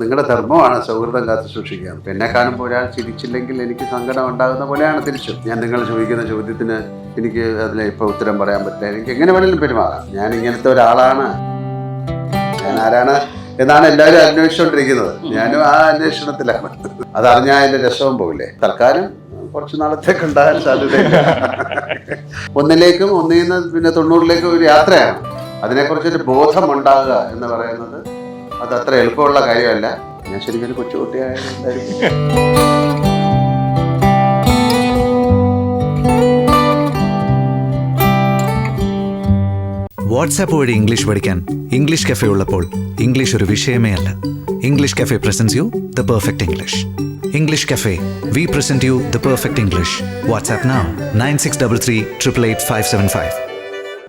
നിങ്ങളുടെ ധർമ്മമാണ് സൗഹൃദം കാത്തു സൂക്ഷിക്കുക. എന്നെ കാണുമ്പോൾ ഒരാൾ ചിരിച്ചില്ലെങ്കിൽ എനിക്ക് സങ്കടം ഉണ്ടാകുന്ന പോലെയാണ് തിരിച്ചു. ഞാൻ നിങ്ങൾ ചോദിക്കുന്ന ചോദ്യത്തിന് എനിക്ക് അതിൽ ഇപ്പോൾ ഉത്തരം പറയാൻ പറ്റില്ല. എനിക്ക് എങ്ങനെ വേണമെങ്കിലും പെരുമാറാം. ഞാൻ ഇങ്ങനത്തെ ഒരാളാണ്. ഞാൻ ആരാണ് എന്നാണ് എല്ലാവരും അന്വേഷിച്ചുകൊണ്ടിരിക്കുന്നത് ഞാനും ആ അന്വേഷണത്തിലാണ്. അതറിഞ്ഞാൽ അതിന്റെ രസവും പോകില്ലേ തൽക്കാലം കുറച്ച് നാളത്തേക്ക് ഉണ്ടാകാൻ സാധ്യതയില്ല. ഒന്നിലേക്കും ഒന്നിൽ നിന്ന് പിന്നെ തൊണ്ണൂറിലേക്കും ഒരു യാത്രയാണ്. അതിനെക്കുറിച്ചൊരു ബോധം ഉണ്ടാകുക എന്ന് പറയുന്നത് അത് അത്ര എളുപ്പമുള്ള കാര്യമല്ല. ഞാൻ ശരിക്കും കൊച്ചുകുട്ടിയായ വാട്സാപ്പ് വഴി ഇംഗ്ലീഷ് പഠിക്കാൻ ഇംഗ്ലീഷ് കഫേ ഉള്ളപ്പോൾ ഇംഗ്ലീഷ് ഒരു വിഷയമേ അല്ല. English café presents you the perfect English English café we present you the perfect English WhatsApp nine six double three triple eight five seven five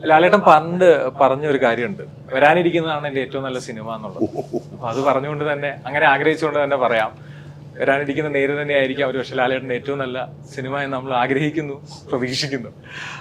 Lalettan പണ്ട് പറഞ്ഞ ഒരു കാര്യമുണ്ട്. വരാനിരിക്കുന്നതാണ് എന്റെ ഏറ്റവും നല്ല സിനിമ എന്നുള്ളത്. അപ്പൊ അത് പറഞ്ഞുകൊണ്ട് തന്നെ അങ്ങനെ ആഗ്രഹിച്ചുകൊണ്ട് തന്നെ പറയാം. വരാനിരിക്കുന്ന നേര് തന്നെ ആയിരിക്കും ഒരു പക്ഷെ ലാലേട്ടന്റെ ഏറ്റവും നല്ല സിനിമ എന്ന് നമ്മൾ ആഗ്രഹിക്കുന്നു പ്രതീക്ഷിക്കുന്നു.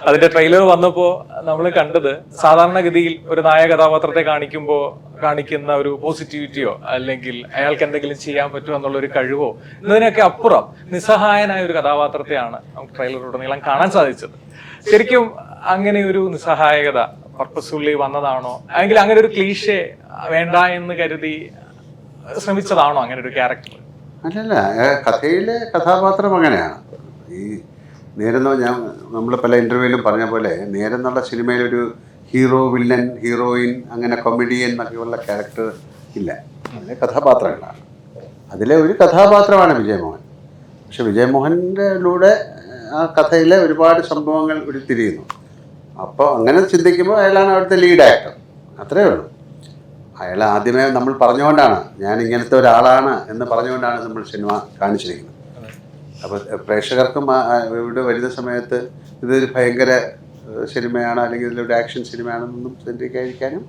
അതിന്റെ ട്രെയിലർ വന്നപ്പോൾ നമ്മൾ കണ്ടത് സാധാരണഗതിയിൽ ഒരു നായക കഥാപാത്രത്തെ കാണിക്കുമ്പോൾ കാണിക്കുന്ന ഒരു പോസിറ്റിവിറ്റിയോ അല്ലെങ്കിൽ അയാൾക്ക് എന്തെങ്കിലും ചെയ്യാൻ പറ്റുമോ എന്നുള്ള ഒരു കഴിവോ എന്നതിനൊക്കെ അപ്പുറം നിസ്സഹായനായ ഒരു കഥാപാത്രത്തെയാണ് നമുക്ക് ട്രെയിലറിലുടനീളം കാണാൻ സാധിച്ചത്. ശരിക്കും അങ്ങനെ ഒരു നിസ്സഹായകത പർപ്പസ്ഫുള്ളി വന്നതാണോ? അല്ലെങ്കിൽ അങ്ങനെ ഒരു ക്ലീഷെ വേണ്ട എന്ന് കരുതി ശ്രമിച്ചതാണോ അങ്ങനെ ഒരു ക്യാരക്ടർ? അല്ലല്ല കഥയിലെ കഥാപാത്രം അങ്ങനെയാണ്. ഈ നേരം ഞാൻ നമ്മൾ പല ഇന്റർവ്യൂവിലും പറഞ്ഞ പോലെ നേരെന്നുള്ള സിനിമയിലൊരു ഹീറോ വില്ലൻ ഹീറോയിൻ അങ്ങനെ കൊമഡിയൻ എന്നൊക്കെയുള്ള ക്യാരക്ടർ ഇല്ല. അതിലെ കഥാപാത്രങ്ങളാണ്. അതിലെ ഒരു കഥാപാത്രമാണ് വിജയമോഹൻ. പക്ഷെ വിജയമോഹന്റെ ലൂടെ ആ കഥയിലെ ഒരുപാട് സംഭവങ്ങൾ ഉരുത്തിരിയുന്നു. അപ്പോൾ അങ്ങനെ ചിന്തിക്കുമ്പോൾ അയാളാണ് അവിടുത്തെ ലീഡ് ആക്ടർ അത്രേ ഉള്ളൂ. അയാൾ ആദ്യമേ നമ്മൾ പറഞ്ഞുകൊണ്ടാണ് ഞാൻ ഇങ്ങനത്തെ ഒരാളാണ് എന്ന് പറഞ്ഞുകൊണ്ടാണ് നമ്മൾ സിനിമ കാണിച്ചിരിക്കുന്നത്. അപ്പോൾ പ്രേക്ഷകർക്കും ഇവിടെ വരുന്ന സമയത്ത് ഇതൊരു ഭയങ്കര സിനിമയാണ് അല്ലെങ്കിൽ ഇതിലൊരു ആക്ഷൻ സിനിമയാണെന്നൊന്നും ചിന്തിക്കാതിരിക്കാനും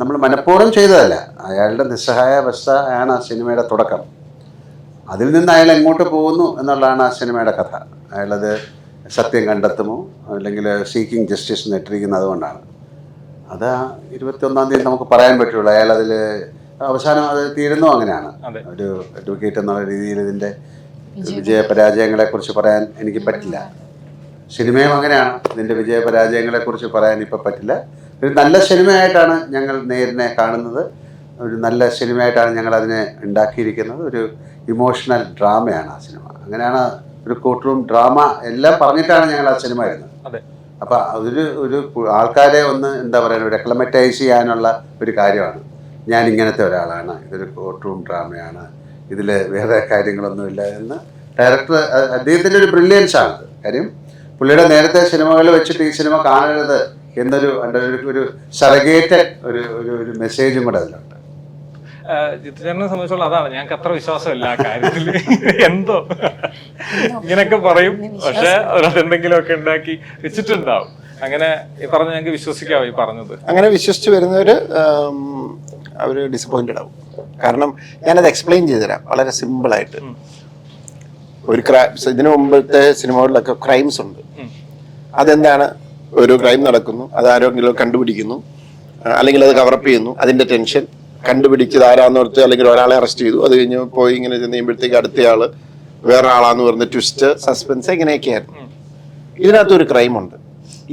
നമ്മൾ മനഃപൂർവം ചെയ്തതല്ല. അയാളുടെ നിസ്സഹായ അവസ്ഥ ആണ് ആ സിനിമയുടെ തുടക്കം. അതിൽ നിന്ന് അയാൾ എങ്ങോട്ട് പോകുന്നു എന്നുള്ളതാണ് ആ സിനിമയുടെ കഥ. അയാളത് സത്യം കണ്ടെത്തുമോ? അല്ലെങ്കിൽ സീക്കിംഗ് ജസ്റ്റിസ് നെട്ടിരിക്കുന്നത് അതുകൊണ്ടാണ്. അത് ആ ഇരുപത്തിയൊന്നാം തീയതി നമുക്ക് പറയാൻ പറ്റുള്ളൂ. അയാൾ അതിൽ അവസാനം അത് തീരുന്നു അങ്ങനെയാണ്. ഒരു അഡ്വക്കേറ്റ് എന്നുള്ള രീതിയിൽ ഇതിന്റെ വിജയ പരാജയങ്ങളെ കുറിച്ച് പറയാൻ എനിക്ക് പറ്റില്ല. സിനിമയും അങ്ങനെയാണ്. ഇതിന്റെ വിജയ പരാജയങ്ങളെ കുറിച്ച് പറയാൻ ഇപ്പം പറ്റില്ല. ഒരു നല്ല സിനിമയായിട്ടാണ് ഞങ്ങൾ നേരിനെ കാണുന്നത്. ഒരു നല്ല സിനിമയായിട്ടാണ് ഞങ്ങൾ അതിനെ ഉണ്ടാക്കിയിരിക്കുന്നത്. ഒരു ഇമോഷണൽ ഡ്രാമയാണ് ആ സിനിമ. അങ്ങനെയാണ് ഒരു കോർട്ട് റൂം ഡ്രാമ എല്ലാം പറഞ്ഞിട്ടാണ് ഞങ്ങൾ ആ സിനിമ എഴുതുന്നത് അപ്പൊ അതൊരു ഒരു ആൾക്കാരെ ഒന്ന് എന്താ പറയുക ഒരു അക്ലമറ്റൈസ് ചെയ്യാനുള്ള ഒരു കാര്യമാണ്. ഞാൻ ഇങ്ങനത്തെ ഒരാളാണ്. ഇതൊരു കോർട്ട് റൂം ഡ്രാമയാണ് ഇതിൽ വേറെ കാര്യങ്ങളൊന്നുമില്ല എന്ന് ഡയറക്ടർ അദ്ദേഹത്തിന്റെ ഒരു ബ്രില്യൻസ് ആണ് കാര്യം പുള്ളിയുടെ നേരത്തെ സിനിമകൾ വെച്ചിട്ട് ഈ സിനിമ കാണരുത് എന്നൊരു ഒരു- ഒരു സറഗേറ്റഡ് ഒരു ഒരു ഒരു മെസ്സേജും കൂടെ അതിലുണ്ട്. ജിത്തുചേട്ടനെ സംബന്ധിച്ചോളം അതാണ്. ഞങ്ങൾക്ക് അത്ര വിശ്വാസമില്ല ആ കാര്യത്തിൽ. എന്തോ? ഇങ്ങനെയൊക്കെ പറയും. പക്ഷെ അതിനകത്ത് എന്തെങ്കിലുമൊക്കെ ഉണ്ടാക്കി വെച്ചിട്ടുണ്ടാവും. അങ്ങനെ ഈ പറഞ്ഞ ഞങ്ങൾക്ക് വിശ്വസിക്കാവോ ഈ പറഞ്ഞത്? അങ്ങനെ വിശ്വസിച്ച് വരുന്നവര് അവർ ഡിസപ്പോയിന്റഡ് ആവും. കാരണം ഞാനത് എക്സ്പ്ലെയിൻ ചെയ്തുതരാം. വളരെ സിമ്പിളായിട്ട് ഒരു ക്രൈ ഇതിനു മുമ്പത്തെ സിനിമകളിലൊക്കെ ക്രൈംസ് ഉണ്ട്. അതെന്താണ്? ഒരു ക്രൈം നടക്കുന്നു. അത് ആരെങ്കിലും കണ്ടുപിടിക്കുന്നു. അല്ലെങ്കിൽ അത് കവറപ്പ് ചെയ്യുന്നു. അതിന്റെ ടെൻഷൻ കണ്ടുപിടിച്ചത് ആരാന്ന് ഓർത്ത് അല്ലെങ്കിൽ ഒരാളെ അറസ്റ്റ് ചെയ്തു. അത് കഴിഞ്ഞ് പോയി ഇങ്ങനെ ചെന്ന് കഴിയുമ്പോഴത്തേക്ക് അടുത്തയാൾ വേറെ ആളാന്ന് പറഞ്ഞ ട്വിസ്റ്റ് സസ്പെൻസ് ഇങ്ങനെയൊക്കെയായിരുന്നു. ഇതിനകത്ത് ഒരു ക്രൈം ഉണ്ട്.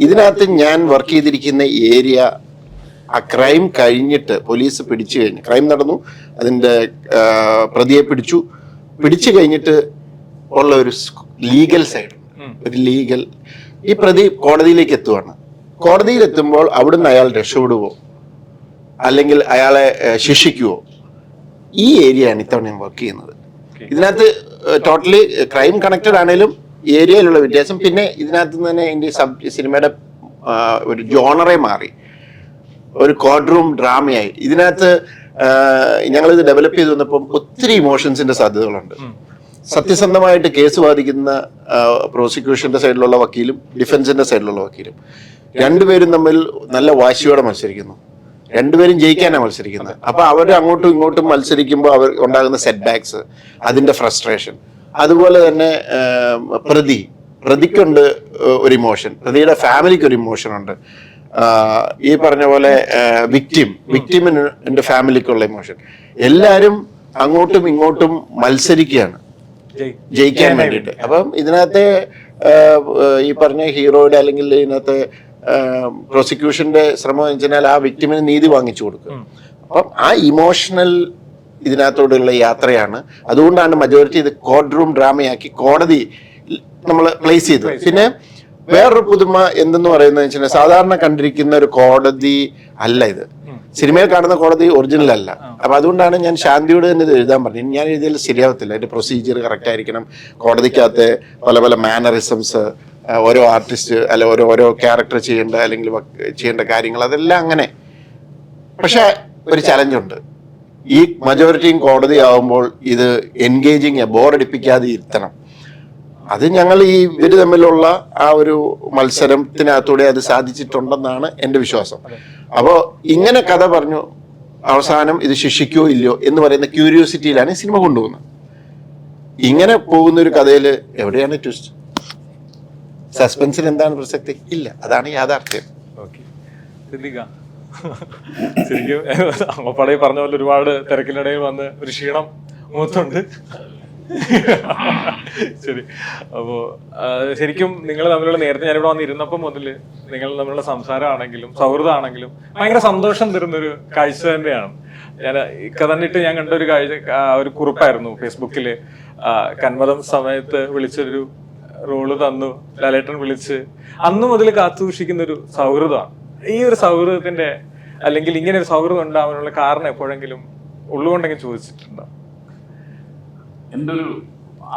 ഇതിനകത്ത് ഞാൻ വർക്ക് ചെയ്തിരിക്കുന്ന ഏരിയ ആ ക്രൈം കഴിഞ്ഞിട്ട് പോലീസ് പിടിച്ചു കഴിഞ്ഞു ക്രൈം നടന്നു. അതിന്റെ പ്രതിയെ പിടിച്ചു. പിടിച്ചു കഴിഞ്ഞിട്ട് ഉള്ള ഒരു ലീഗൽ സൈഡ് ഒരു ലീഗൽ ഈ പ്രതി കോടതിയിലേക്ക് എത്തുവാണ്. കോടതിയിൽ എത്തുമ്പോൾ അവിടുന്ന് അയാൾ രക്ഷപ്പെടുവോ? അല്ലെങ്കിൽ അയാളെ ശിക്ഷിക്കുവോ? ഈ ഏരിയയാണ് ഇത്തവണ ഞാൻ വർക്ക് ചെയ്യുന്നത് ഇതിനകത്ത് ടോട്ടലി ക്രൈം കണക്റ്റഡ് ആണെങ്കിലും ഏരിയയിലുള്ള വ്യത്യാസം. പിന്നെ ഇതിനകത്ത് നിന്ന് തന്നെ എന്റെ സബ് സിനിമയുടെ ഒരു ജോണറെ മാറി. ഒരു കോഡ്റൂം റൂം ഡ്രാമയായി ഇതിനകത്ത് ഞങ്ങളിത് ഡെവലപ്പ് ചെയ്ത് വന്നപ്പം ഒത്തിരി ഇമോഷൻസിന്റെ സാധ്യതകളുണ്ട്. സത്യസന്ധമായിട്ട് കേസ് വാദിക്കുന്ന പ്രോസിക്യൂഷന്റെ സൈഡിലുള്ള വക്കീലും ഡിഫൻസിന്റെ സൈഡിലുള്ള വക്കീലും. രണ്ടുപേരും തമ്മിൽ നല്ല വാശിയോടെ മത്സരിക്കുന്നു. രണ്ടുപേരും ജയിക്കാനാണ് മത്സരിക്കുന്നത്. അപ്പൊ അവർ അങ്ങോട്ടും ഇങ്ങോട്ടും മത്സരിക്കുമ്പോൾ അവർ ഉണ്ടാകുന്ന സെറ്റ് ബാക്സ് അതിന്റെ ഫ്രസ്ട്രേഷൻ അതുപോലെ തന്നെ പ്രതി. പ്രതിക്കുണ്ട് ഒരു ഇമോഷൻ പ്രതിയുടെ ഫാമിലിക്ക് ഒരു ഇമോഷൻ ഉണ്ട്. ഈ പറഞ്ഞ പോലെ വിക്ടിം വിക്ടിമിന് എന്റെ ഫാമിലിക്കുള്ള ഇമോഷൻ എല്ലാവരും അങ്ങോട്ടും ഇങ്ങോട്ടും മത്സരിക്കുകയാണ്. ജയ് ജയിക്കാൻ വേണ്ടിയിട്ട്. അപ്പം ഇതിനകത്തെ ഈ പറഞ്ഞ ഹീറോയുടെ അല്ലെങ്കിൽ ഇതിനകത്തെ പ്രോസിക്യൂഷന്റെ ശ്രമം എന്ന് വെച്ചാൽ ആ വിക്ടിമിന് നീതി വാങ്ങിച്ചു കൊടുക്കുക. അപ്പം ആ ഇമോഷണൽ ഇതിനകത്തോടുള്ള യാത്രയാണ്. അതുകൊണ്ടാണ് മജോറിറ്റി ഇത് കോർട്ട് റൂം ഡ്രാമയാക്കി കോടതി നമ്മൾ പ്ലേസ് ചെയ്തു പിന്നെ വേറൊരു പുതുമ എന്തെന്ന് പറയുന്നത് വെച്ചാൽ സാധാരണ കണ്ടിരിക്കുന്ന ഒരു കോടതി അല്ല ഇത്. സിനിമയിൽ കാണുന്ന കോടതി ഒറിജിനൽ അല്ല. അപ്പൊ അതുകൊണ്ടാണ് ഞാൻ ശാന്തിയോട് തന്നെ ഇത് എഴുതാൻ പറഞ്ഞത്. ഞാൻ എഴുതിയാൽ ശരിയാവത്തില്ല. അതിന്റെ പ്രൊസീജിയർ കറക്റ്റ് ആയിരിക്കണം. കോടതിക്കകത്ത് പല പല മാനറിസംസ് ഓരോ ആർട്ടിസ്റ്റ് അല്ല ഓരോ ഓരോ ക്യാരക്ടർ ചെയ്യേണ്ട അല്ലെങ്കിൽ ചെയ്യേണ്ട കാര്യങ്ങൾ അതെല്ലാം അങ്ങനെ. പക്ഷെ ഒരു ചലഞ്ചുണ്ട് ഈ മജോറിറ്റിയും കോടതി ആവുമ്പോൾ ഇത് എൻഗേജിങ് ബോറടിപ്പിക്കാതെ ഇരുത്തണം. അത് ഞങ്ങൾ ഈ ഇവർ തമ്മിലുള്ള ആ ഒരു മത്സരത്തിനകത്തൂടെ അത് സാധിച്ചിട്ടുണ്ടെന്നാണ് എന്റെ വിശ്വാസം. അപ്പോൾ ഇങ്ങനെ കഥ പറഞ്ഞു അവസാനം ഇത് ശിക്ഷിക്കോ ഇല്ലയോ എന്ന് പറയുന്ന ക്യൂരിയോസിറ്റിയിലാണ് ഈ സിനിമ കൊണ്ടുപോകുന്നത്. ഇങ്ങനെ പോകുന്ന ഒരു കഥയിൽ എവിടെയാണ് ട്വിസ്റ്റ് സസ്പെൻസിന് എന്താണ് പ്രസക്തി? ഇല്ല അതാണ് യാഥാർത്ഥ്യം. ശരിക്കും അമ്മപ്പടയെ പറഞ്ഞ പോലെ ഒരുപാട് തിരക്കിനിടയിൽ വന്ന് ഒരു ക്ഷീണം മുഖത്തുണ്ട് ശരി. അപ്പോ ശരിക്കും നിങ്ങൾ തമ്മിലുള്ള നേരത്തെ ഞാനിവിടെ വന്നിരുന്നപ്പോൾ മുതൽ നിങ്ങൾ തമ്മിലുള്ള സംസാരമാണെങ്കിലും സൗഹൃദമാണെങ്കിലും ഭയങ്കര സന്തോഷം തരുന്നൊരു കാഴ്ച തന്നെയാണ്. ഞാൻ ഇക്ക തന്നിട്ട് ഞാൻ കണ്ട ഒരു കാഴ്ച ഒരു കുറിപ്പായിരുന്നു ഫേസ്ബുക്കിൽ കന്മതം സമയത്ത് വിളിച്ചൊരു റോൾ തന്നു ലാലേട്ടൻ വിളിച്ച്. അന്നു മുതൽ കാത്തു സൂക്ഷിക്കുന്ന ഒരു സൗഹൃദമാണ്. ഈ ഒരു സൗഹൃദത്തിന്റെ അല്ലെങ്കിൽ ഇങ്ങനെ ഒരു സൗഹൃദം ഉണ്ടാവാനുള്ള കാരണം എപ്പോഴെങ്കിലും ഉള്ളുകൊണ്ടെങ്കിൽ ചോദിച്ചിട്ടുണ്ടോ? എന്റെ ഒരു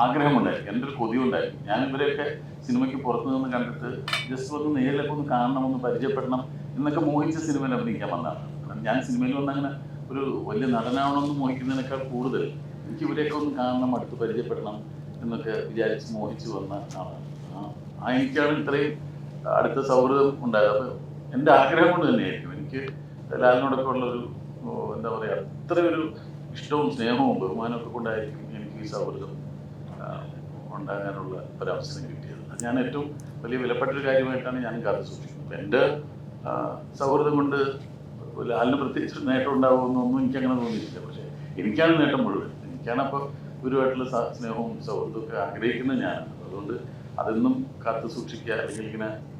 ആഗ്രഹമുണ്ടായിരുന്നു? എന്റെ ഒരു കൊതിയുണ്ടായിരുന്നു? ഞാൻ ഇവരെയൊക്കെ സിനിമയ്ക്ക് പുറത്തു നിന്ന് കണ്ടിട്ട് ജസ്റ്റ് ഒന്ന് നേരിലൊക്കെ ഒന്ന് കാണണം ഒന്ന് പരിചയപ്പെടണം എന്നൊക്കെ മോഹിച്ച സിനിമയിൽ അഭിനയിക്കാൻ വന്നതാണ്. ഞാൻ സിനിമയിൽ വന്ന അങ്ങനെ ഒരു വലിയ നടനാവണമെന്ന് മോഹിക്കുന്നതിനേക്കാൾ കൂടുതൽ എനിക്ക് ഇവരെയൊക്കെ ഒന്ന് കാണണം അടുത്ത് പരിചയപ്പെടണം എന്നൊക്കെ വിചാരിച്ച് മോഹിച്ചു വന്ന ആളാണ്. ആ- എനിക്കാണ് ഇത്രയും അടുത്ത സൗഹൃദം ഉണ്ടായത്. എന്റെ ആഗ്രഹം കൊണ്ട് തന്നെയായിരിക്കും. എനിക്ക് ലാലിനോടൊക്കെ ഉള്ളൊരു എന്താ പറയുക അത്ര ഒരു ഇഷ്ടവും സ്നേഹവും ബഹുമാനമൊക്കെ കൊണ്ടായിരിക്കും എനിക്ക് ഈ സൗഹൃദം ഉണ്ടാകാനുള്ള ഒരവസരം കിട്ടിയത്. ഞാൻ ഏറ്റവും വലിയ വിലപ്പെട്ട ഒരു കാര്യമായിട്ടാണ് ഞാൻ കാത്തു സൂക്ഷിക്കുന്നത്. എന്റെ സൗഹൃദം കൊണ്ട് ലാലിന് പ്രത്യേകിച്ച് നേട്ടം ഉണ്ടാകുമെന്നൊന്നും എനിക്കങ്ങനെ തോന്നിയിട്ടില്ല. പക്ഷേ എനിക്കാണ് നേട്ടം മുഴുവൻ. എനിക്കാണ് അപ്പോൾ ഗുരുവായിട്ടുള്ള സ- സ്നേഹവും സൗഹൃദവും ഒക്കെ ആഗ്രഹിക്കുന്നത് ഞാനാണ്. അതുകൊണ്ട് അതൊന്നും കാത്തു സൂക്ഷിക്കുക അല്ലെങ്കിൽ ഇങ്ങനെ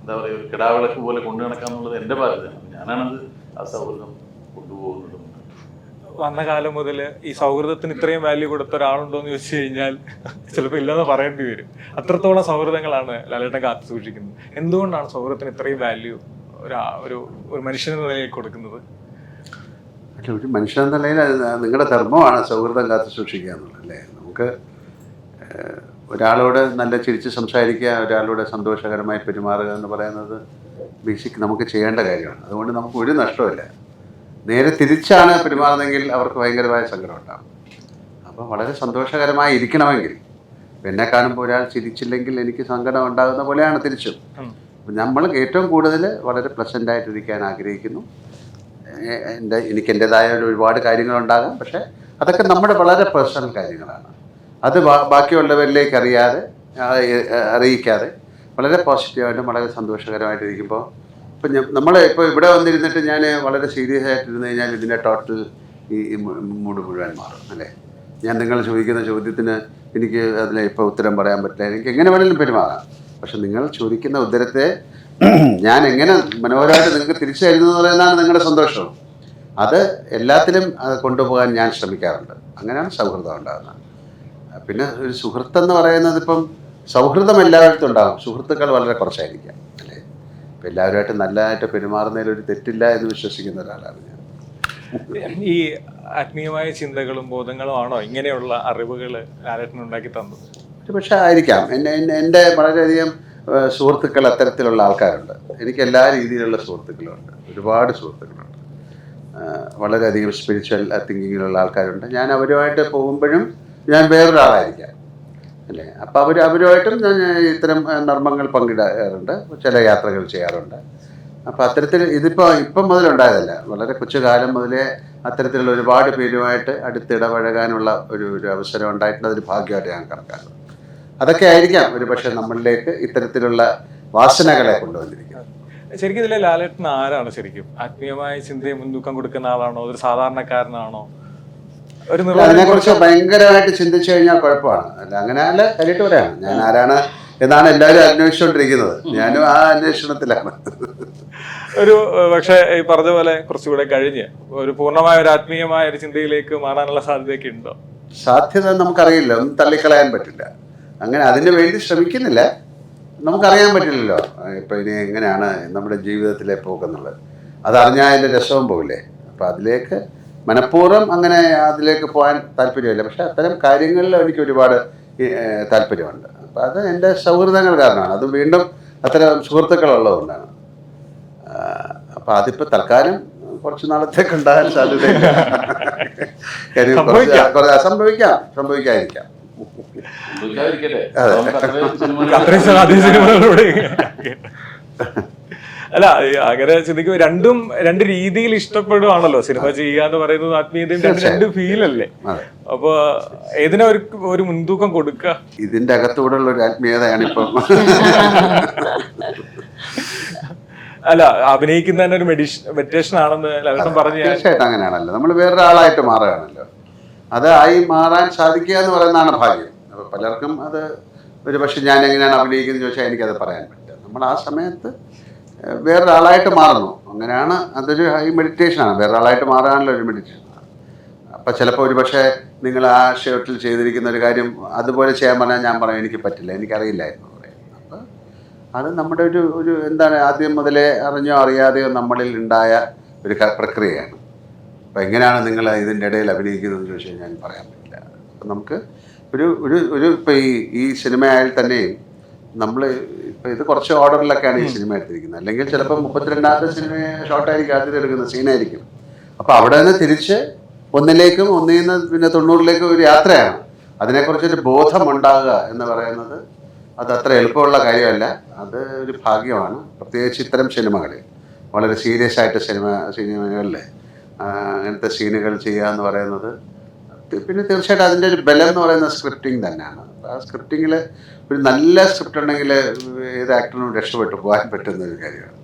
എന്താ പറയുക ഒരു കിടാവിളക്ക് പോലെ കൊണ്ടു നടക്കാന്നുള്ളത് എന്റെ ബാധ്യതയാണ്. ഞാനാണത് ആ സൗഹൃദം കൊണ്ടുപോകുന്നതും. വന്ന കാലം മുതൽ ഈ സൗഹൃദത്തിന് ഇത്രയും വാല്യൂ കൊടുത്ത ഒരാളുണ്ടോ എന്ന് ചോദിച്ചു കഴിഞ്ഞാൽ ചിലപ്പോൾ ഇല്ലെന്ന് പറയേണ്ടി വരും. അത്രത്തോളം സൗഹൃദങ്ങളാണ് ലാലേട്ടൻ കാത്തു സൂക്ഷിക്കുന്നത്. എന്തുകൊണ്ടാണ് സൗഹൃദത്തിന് ഇത്രയും വാല്യൂ ഒരു ഒരു ഒരു മനുഷ്യനെന്ന നിലയിൽ കൊടുക്കുന്നത്? അല്ല ഒരു മനുഷ്യൻ എന്ന നിലയിൽ നിങ്ങളുടെ ധർമ്മമാണ് സൗഹൃദം കാത്തു സൂക്ഷിക്കുക എന്നുള്ളത് അല്ലേ നമുക്ക് ഒരാളോട് നല്ല ചിരിച്ച് സംസാരിക്കുക ഒരാളോട് സന്തോഷകരമായി പെരുമാറുക എന്ന് പറയുന്നത് ബേസിക് നമുക്ക് ചെയ്യേണ്ട കാര്യമാണ്. അതുകൊണ്ട് നമുക്ക് ഒരു നഷ്ടമില്ല നേരെ തിരിച്ചാണ് പെരുമാറുന്നതെങ്കിൽ അവർക്ക് ഭയങ്കരമായ സങ്കടം ഉണ്ടാകും അപ്പോൾ വളരെ സന്തോഷകരമായി ഇരിക്കണമെങ്കിൽ എന്നെ കാണുമ്പോൾ ഒരാൾ ചിരിച്ചില്ലെങ്കിൽ എനിക്ക് സങ്കടം ഉണ്ടാകുന്ന പോലെയാണ് തിരിച്ചും. നമ്മൾ ഏറ്റവും കൂടുതൽ വളരെ പ്ലസന്റ് ആയിട്ടിരിക്കാൻ ആഗ്രഹിക്കുന്നു. എന്റെ എനിക്ക് എന്റെതായ ഒരു ഒരുപാട് കാര്യങ്ങളുണ്ടാകാം. പക്ഷേ അതൊക്കെ നമ്മുടെ വളരെ പേഴ്സണൽ കാര്യങ്ങളാണ്. അത് ബാക്കിയുള്ളവരിലേക്ക് അറിയാതെ അറിയിക്കാതെ വളരെ പോസിറ്റീവായിട്ടും വളരെ സന്തോഷകരമായിട്ടിരിക്കുമ്പോൾ ഇപ്പം നമ്മൾ ഇപ്പോൾ ഇവിടെ വന്നിരുന്നിട്ട് ഞാൻ വളരെ സീരിയസ് ആയിട്ടിരുന്നു കഴിഞ്ഞാൽ ഇതിന്റെ ടോട്ടൽ ഈ മൂഡ് മുഴുവൻ മാറും അല്ലേ? ഞാൻ നിങ്ങൾ ചോദിക്കുന്ന ചോദ്യത്തിന് എനിക്ക് അതിൽ ഇപ്പോൾ ഉത്തരം പറയാൻ പറ്റില്ല. എനിക്ക് എങ്ങനെ വേണമെങ്കിലും പെരുമാറാം. പക്ഷെ നിങ്ങൾ ചോദിക്കുന്ന ഉത്തരത്തെ ഞാൻ എങ്ങനെ മനോഹരമായിട്ട് നിങ്ങൾക്ക് തിരിച്ചു തരുന്നു എന്ന് പറയുന്നതാണ് നിങ്ങളുടെ സന്തോഷം? അത് എല്ലാത്തിലും അത് കൊണ്ടുപോകാൻ ഞാൻ ശ്രമിക്കാറുണ്ട്. അങ്ങനെയാണ് സൗഹൃദം ഉണ്ടാകുന്നത്. പിന്നെ ഒരു സുഹൃത്തെന്ന് പറയുന്നത് ഇപ്പം സൗഹൃദം എല്ലായിടത്തും ഉണ്ടാകും. സുഹൃത്തുക്കൾ വളരെ കുറച്ചായിരിക്കാം അല്ലേ? ഇപ്പം എല്ലാവരുമായിട്ട് നല്ലതായിട്ട് പെരുമാറുന്നതിൽ ഒരു തെറ്റില്ല എന്ന് വിശ്വസിക്കുന്ന ഒരാളാണ് ഞാൻ. ഈ ആത്മീയമായ ചിന്തകളും ബോധങ്ങളും ആണോ ഇങ്ങനെയുള്ള അറിവുകൾ ലാലേട്ടൻ ഉണ്ടാക്കി തന്നത്? ഒരു പക്ഷേ ആയിരിക്കാം. എന്നെ എന്റെ വളരെയധികം സുഹൃത്തുക്കൾ അത്തരത്തിലുള്ള ആൾക്കാരുണ്ട്. എനിക്ക് എല്ലാ രീതിയിലുള്ള സുഹൃത്തുക്കളുണ്ട്. ഒരുപാട് സുഹൃത്തുക്കളുണ്ട്. വളരെയധികം സ്പിരിച്വൽ തിങ്കിങ്ങിലുള്ള ആൾക്കാരുണ്ട്. ഞാൻ അവരുമായിട്ട് പോകുമ്പോഴും ഞാൻ വേറൊരാളായിരിക്കാം. അല്ലേ? അപ്പോൾ അവർ അവരുമായിട്ടും ഞാൻ ഇത്തരം നർമ്മങ്ങൾ പങ്കിടാറുണ്ട്. ചില യാത്രകൾ ചെയ്യാറുണ്ട്. അപ്പോൾ അത്തരത്തിൽ ഇതിപ്പോൾ ഇപ്പം മുതലുണ്ടായതല്ല. വളരെ കൊച്ചുകാലം മുതലേ അത്തരത്തിലുള്ള ഒരുപാട് പേരുമായിട്ട് അടുത്തിടപഴകാനുള്ള ഒരു ഒരു അവസരം ഉണ്ടായിട്ടുണ്ട് അതൊരു ഭാഗ്യമായിട്ട് ഞാൻ കണക്കാക്കുന്നു. അതൊക്കെ ആയിരിക്കാം ഒരു പക്ഷേ നമ്മളിലേക്ക് ഇത്തരത്തിലുള്ള വാസനകളെ കൊണ്ടുവന്നിരിക്കുന്നത്. ശരിക്കും ഇതിലെ ലാലേട്ടൻ ആരാണ് ശരിക്കും? ആത്മീയമായ ചിന്തയെ മുൻതൂക്കം കൊടുക്കുന്ന ആളാണോ? ഒരു സാധാരണക്കാരനാണോ? ഒരു അതിനെ നിർവഹണം കുറിച്ച് ഭയങ്കരമായിട്ട് ചിന്തിച്ചു കഴിഞ്ഞാൽ കുഴപ്പമാണ്. അല്ല അങ്ങനെ അല്ല കലിട്ട് പറയാണ് ഞാൻ ആരാണ് എന്നാണ് എല്ലാവരും അന്വേഷിച്ചുകൊണ്ടിരിക്കുന്നത്. ഞാനും ആ അന്വേഷണത്തിലാണ്. ഒരു പക്ഷേ ഈ പറഞ്ഞ പോലെ കുറച്ചുകൂടെ കഴിഞ്ഞ് ഒരു പൂർണമായ ഒരു ആത്മീയമായ ഒരു ചിന്തയിലേക്ക് മാറാനുള്ള സാധ്യതയൊക്കെ ഉണ്ടോ? സാധ്യത നമുക്കറിയില്ല. ഒന്നും തള്ളിക്കളയാൻ പറ്റില്ല. അങ്ങനെ അതിന് വേണ്ടി ശ്രമിക്കുന്നില്ല. നമുക്കറിയാൻ പറ്റില്ലല്ലോ ഇപ്പം ഇനി എങ്ങനെയാണ് നമ്മുടെ ജീവിതത്തിലെ പോക്കെന്നുള്ളത്. അതറിഞ്ഞാൽ അതിന്റെ രസവും പോകില്ലേ? അപ്പം അതിലേക്ക് മനഃപൂർവം അങ്ങനെ അതിലേക്ക് പോകാൻ താല്പര്യമില്ല. പക്ഷേ അത്തരം കാര്യങ്ങളിൽ എനിക്ക് ഒരുപാട് താല്പര്യമുണ്ട്. അപ്പം അത് എന്റെ സൗഹൃദങ്ങൾ കാരണമാണ്. അത് വീണ്ടും അത്തരം സുഹൃത്തുക്കളുള്ളതുകൊണ്ടാണ് അപ്പം അതിപ്പോൾ തൽക്കാലം കുറച്ച് നാളത്തേക്ക് ഉണ്ടാകാൻ സാധ്യതയില്ല. സംഭവിക്കാം. സംഭവിക്കാം സംഭവിക്കാതിരിക്കാം. അല്ല അങ്ങനെ ചിന്തിക്കും രണ്ടും രണ്ട് രീതിയിൽ ഇഷ്ടപ്പെടുവാണല്ലോ. സിനിമ ചെയ്യുക എന്ന് പറയുന്നത് ആത്മീയതയും രണ്ട് രണ്ട് ഫീൽ അല്ലേ അപ്പൊ ഏതിനാ ഒരു ഒരു മുൻതൂക്കം കൊടുക്കുക? ഇതിന്റെ അകത്തൂടെ ഉള്ള ഒരു ആത്മീയതയാണ് ഇപ്പൊ. അല്ല അഭിനയിക്കുന്നതന്നെ ഒരു മെഡിഷൻ മെഡിറ്റേഷൻ ആണെന്ന് ലളിതം പറഞ്ഞു തീർച്ചയായിട്ടും അങ്ങനെയാണല്ലോ. നമ്മൾ വേറൊരാളായിട്ട് മാറുകയാണല്ലോ. അത് ആയി മാറാൻ സാധിക്കുക എന്ന് പറയുന്നതാണ് ഭാഗ്യം. അപ്പോൾ പലർക്കും അത് ഒരു പക്ഷെ ഞാൻ എങ്ങനെയാണ് അഭിനയിക്കുന്നത് ചോദിച്ചാൽ എനിക്കത് പറയാൻ പറ്റില്ല. നമ്മൾ ആ സമയത്ത് വേറൊരാളായിട്ട് മാറുന്നു. അങ്ങനെയാണ് അതൊരു ഈ മെഡിറ്റേഷനാണ്. വേറൊരാളായിട്ട് മാറാനുള്ള ഒരു മെഡിറ്റേഷനാണ് അപ്പം ചിലപ്പോൾ ഒരു പക്ഷേ നിങ്ങൾ ആ ഷർട്ടിൽ ചെയ്തിരിക്കുന്ന ഒരു കാര്യം അതുപോലെ ചെയ്യാൻ പറഞ്ഞാൽ ഞാൻ പറയാം എനിക്ക് പറ്റില്ല എനിക്കറിയില്ലായിരുന്നു പറയും. അപ്പം അത് നമ്മുടെ ഒരു ഒരു എന്താണ് ആദ്യം മുതലേ അറിഞ്ഞോ അറിയാതെയോ നമ്മളിൽ ഉണ്ടായ ഒരു പ്രക്രിയയാണ്. അപ്പം എങ്ങനെയാണ് നിങ്ങൾ ഇതിന്റെ ഇടയിൽ അഭിനയിക്കുന്നതെന്ന് ചോദിച്ചു ഞാൻ പറയാൻ പറ്റില്ല. അപ്പം നമുക്ക് ഒരു ഒരു ഒരു ഇപ്പം ഈ ഈ സിനിമയായാൽ തന്നെയും നമ്മൾ ഇപ്പം ഇത് കുറച്ച് ഓർഡറിലൊക്കെയാണ് ഈ സിനിമ എടുത്തിരിക്കുന്നത്. അല്ലെങ്കിൽ ചിലപ്പോൾ മുപ്പത്തിരണ്ടാമത്തെ സിനിമ ഷോർട്ടായിരിക്കും ആദ്യം എടുക്കുന്ന സീനായിരിക്കും. അപ്പോൾ അവിടെ നിന്ന് തിരിച്ച് ഒന്നിലേക്കും ഒന്നിൽ നിന്ന് പിന്നെ തൊണ്ണൂറിലേക്കും ഒരു യാത്രയാണ്. അതിനെക്കുറിച്ചൊരു ബോധമുണ്ടാകുക എന്ന് പറയുന്നത് അത് അത്ര എളുപ്പമുള്ള കാര്യമല്ല. അത് ഒരു ഭാഗ്യമാണ്. പ്രത്യേകിച്ച് ഇത്തരം സിനിമകളിൽ. വളരെ സീരിയസ് ആയിട്ട് സിനിമ സിനിമകളിൽ അങ്ങനത്തെ സീനുകൾ ചെയ്യുക എന്ന് പറയുന്നത്. പിന്നെ തീർച്ചയായിട്ടും അതിന്റെ ഒരു ബലം എന്ന് പറയുന്നത് സ്ക്രിപ്റ്റിംഗ് തന്നെയാണ്. ആ സ്ക്രിപ്റ്റിങ്ങിൽ ഒരു നല്ല സ്ക്രിപ്റ്റ് ഉണ്ടെങ്കിൽ ഏത് ആക്ടറിനും രക്ഷപ്പെട്ടു പോകാൻ പറ്റുന്ന ഒരു കാര്യമാണ്.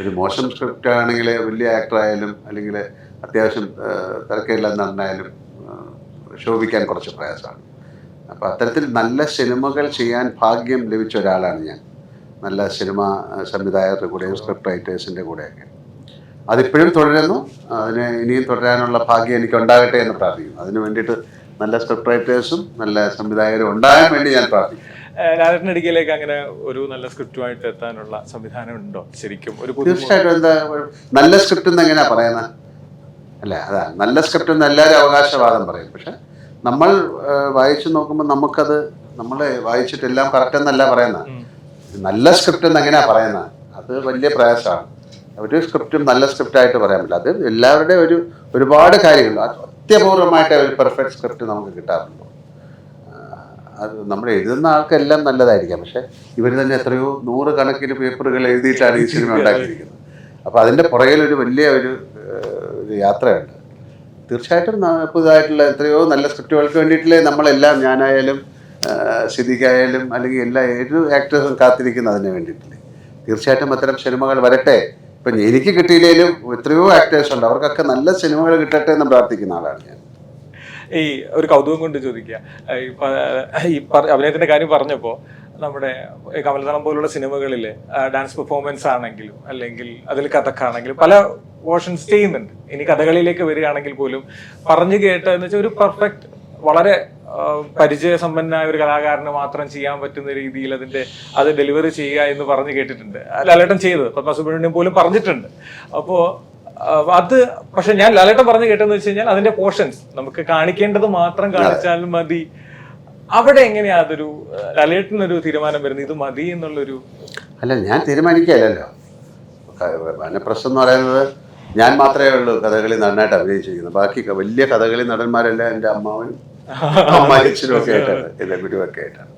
ഒരു മോശം സ്ക്രിപ്റ്റ് ആണെങ്കിൽ വലിയ ആക്ടറായാലും അല്ലെങ്കിൽ അത്യാവശ്യം തിരക്കില്ല പറഞ്ഞാലും ശോഭിക്കാൻ കുറച്ച് പ്രയാസമാണ്. അപ്പോൾ അത്തരത്തിൽ നല്ല സിനിമകൾ ചെയ്യാൻ ഭാഗ്യം ലഭിച്ച ഒരാളാണ് ഞാൻ. നല്ല സിനിമ സംവിധായകരുടെ കൂടെയും സ്ക്രിപ്റ്റ് റൈറ്റേഴ്സിന്റെ കൂടെയൊക്കെ. അതിപ്പോഴും തുടരുന്നു. അതിന് ഇനിയും തുടരാനുള്ള ഭാഗ്യം എനിക്ക് ഉണ്ടാകട്ടെ എന്ന് പ്രാർത്ഥിക്കുന്നു. അതിന് വേണ്ടിയിട്ട് നല്ല സ്ക്രിപ്റ്റ് റൈറ്റേഴ്സും നല്ല സംവിധായകരും ഉണ്ടാകാൻ വേണ്ടി ഞാൻ പ്രാർത്ഥിക്കുന്നു. ലാലറ്റിനടിക്കലേക്ക് അങ്ങനെ ഒരു നല്ല സ്ക്രിപ്റ്റുമായിട്ട് എത്താനുള്ള സംവിധാനം ഉണ്ടോ? ശരിക്കും ഒരു തീർച്ചയായിട്ടും എന്താ നല്ല സ്ക്രിപ്റ്റ് എന്ന് എങ്ങനെയാ പറയുന്നത് അല്ല അതാ നല്ല സ്ക്രിപ്റ്റ് എന്ന് എല്ലാവരും അവകാശവാദം പറയും. പക്ഷെ നമ്മൾ വായിച്ചു നോക്കുമ്പോൾ നമുക്കത് നമ്മൾ വായിച്ചിട്ട് എല്ലാം കറക്റ്റ് എന്നല്ല പറയുന്നത് നല്ല സ്ക്രിപ്റ്റ് എന്ന് എങ്ങനെയാ പറയുന്നത് അത് വലിയ പ്രയാസമാണ്. ഒരു സ്ക്രിപ്റ്റും നല്ല സ്ക്രിപ്റ്റായിട്ട് പറയാൻ പറ്റില്ല. അത് എല്ലാവരുടെയും ഒരു ഒരുപാട് കാര്യങ്ങൾ അത്യപൂർവമായിട്ട് ഒരു പെർഫെക്റ്റ് സ്ക്രിപ്റ്റ് നമുക്ക് കിട്ടാറുണ്ട്. അത് നമ്മൾ എഴുതുന്ന ആൾക്കെല്ലാം നല്ലതായിരിക്കാം. പക്ഷെ ഇവർ തന്നെ എത്രയോ നൂറ് കണക്കിന് പേപ്പറുകൾ എഴുതിയിട്ടാണ് ഈ സിനിമ ഉണ്ടാക്കിയിരിക്കുന്നത്. അപ്പോൾ അതിന്റെ ഒരു വലിയ ഒരു യാത്രയുണ്ട്. തീർച്ചയായിട്ടും പുതുതായിട്ടുള്ള എത്രയോ നല്ല സ്ക്രിപ്റ്റുകൾക്ക് വേണ്ടിയിട്ടില്ലേ നമ്മളെല്ലാം ഞാനായാലും സിദ്ധിക്കായാലും അല്ലെങ്കിൽ എല്ലാ ഏത് ആക്ടേഴ്സും കാത്തിരിക്കുന്ന അതിന് വേണ്ടിയിട്ടില്ലേ? തീർച്ചയായിട്ടും അത്തരം സിനിമകൾ വരട്ടെ. ഇപ്പം എനിക്ക് കിട്ടിയില്ലെങ്കിലും എത്രയോ ആക്ടേഴ്സ് ഉണ്ട്. അവർക്കൊക്കെ നല്ല സിനിമകൾ കിട്ടട്ടെ എന്ന് പ്രാർത്ഥിക്കുന്ന ആളാണ് ഞാൻ. ഈ ഒരു കൗതുകം കൊണ്ട് ചോദിക്കുക. ഈ അഭിനയത്തിന്റെ കാര്യം പറഞ്ഞപ്പോ നമ്മുടെ കമലതളം പോലുള്ള സിനിമകളിൽ ഡാൻസ് പെർഫോമൻസ് ആണെങ്കിലും അല്ലെങ്കിൽ അതിൽ കഥക്കാണെങ്കിലും പല വേർഷൻസ് ചെയ്യുന്നുണ്ട്. ഇനി കഥകളിലേക്ക് വരികയാണെങ്കിൽ പോലും പറഞ്ഞു കേട്ട എന്ന് വെച്ചാൽ ഒരു പെർഫെക്റ്റ് വളരെ ആ, പരിചയസമ്പന്നനായ ഒരു കലാകാരന് മാത്രം ചെയ്യാൻ പറ്റുന്ന രീതിയിൽ അതിന്റെ അത് ഡെലിവറി ചെയ്യുക എന്ന് പറഞ്ഞു കേട്ടിട്ടുണ്ട്. ലാലേട്ടൻ ചെയ്തത്. പത്മസുബ്രഹ്മണ്യം പോലും പറഞ്ഞിട്ടുണ്ട്. അപ്പോ അത് പക്ഷെ ഞാൻ ലാലേട്ടൻ പറഞ്ഞു കേട്ടെന്ന് വെച്ച് കഴിഞ്ഞാൽ അതിന്റെ പോർഷൻസ് നമുക്ക് കാണിക്കേണ്ടത് മാത്രം കാണിച്ചാൽ മതി. അവിടെ എങ്ങനെയാ അതൊരു ലാലേട്ടനൊരു തീരുമാനം വരുന്നത്? ഇത് മതി എന്നുള്ളൊരു അല്ല ഞാൻ തീരുമാനിക്കുകയല്ലല്ലോ. പ്രശ്നം എന്ന് പറയുന്നത് ഞാൻ മാത്രമേ ഉള്ളൂ കഥകളി നന്നായിട്ട് അഭിനയിച്ചിരിക്കുന്നത്. ബാക്കി വലിയ കഥകളി നടന്മാരെല്ലാം എന്റെ അമ്മാവനും അമ്മായിച്ചനും ഒക്കെ ആയിട്ടാണ് എന്റെ ഒക്കെ ആയിട്ടാണ്.